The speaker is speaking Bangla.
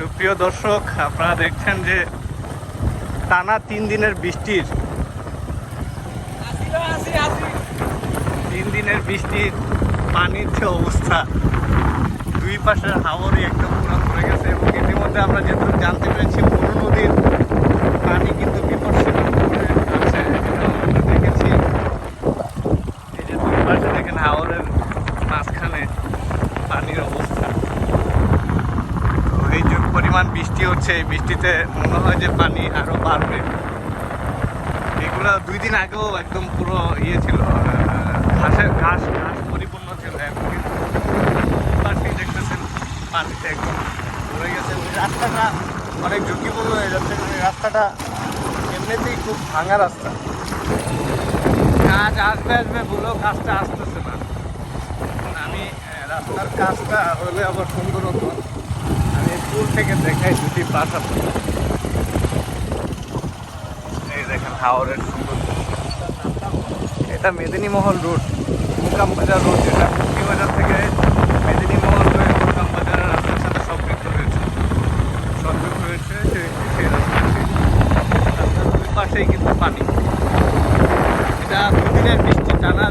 সুপ্রিয় দর্শক, আপনারা দেখছেন যে টানা তিন দিনের বৃষ্টির তিন দিনের বৃষ্টির পানির যে অবস্থা, দুই পাশের হাওরই একদম পুরো পড়ে গেছে এবং ইতিমধ্যে আমরা যেটুকু জানতে পেরেছি মনু নদীর পানি কিন্তু বিপর্ষীণ করে আছে দেখেছি। এই যে দুই পাশে দেখেন হাওরের মাঝখানে পানির অবস্থা। পরিমাণ বৃষ্টি হচ্ছে, এই বৃষ্টিতে মনে হয় যে পানি আরও বাড়বে। এগুলো দুই দিন আগেও একদম পুরো ইয়ে ছিল ঘাসের ঘাস ঘাস পরিপূর্ণ ছিল কিন্তু পাশেই দেখতেছেন, পানিতে একদম ভরে গেছে। রাস্তাটা অনেক ঝুঁকিপূর্ণ হয়ে যাচ্ছে রাস্তাটা এমনিতেই খুব ভাঙা রাস্তা। কাজ আসবে আসবে বলেও কাজটা আসতেছে না। আমি রাস্তার কাজটা হলে আবার সুন্দর হতো দূর থেকে দেখাই দুটি পাশ আছে এই দেখেন হাওড়ের সুন্দর এটা মেদিনীমহল রোড মুকাম বাজার রোড, যেটা বাজার থেকে মেদিনীমহল হয়ে মুকাম বাজারের রাস্তার সাথে সম্পৃক্ত রয়েছে সংযুক্ত হয়েছে সেই- রাস্তাটি দুই পাশেই কিন্তু পানি। এটা দুদিনের বৃষ্টি, টানা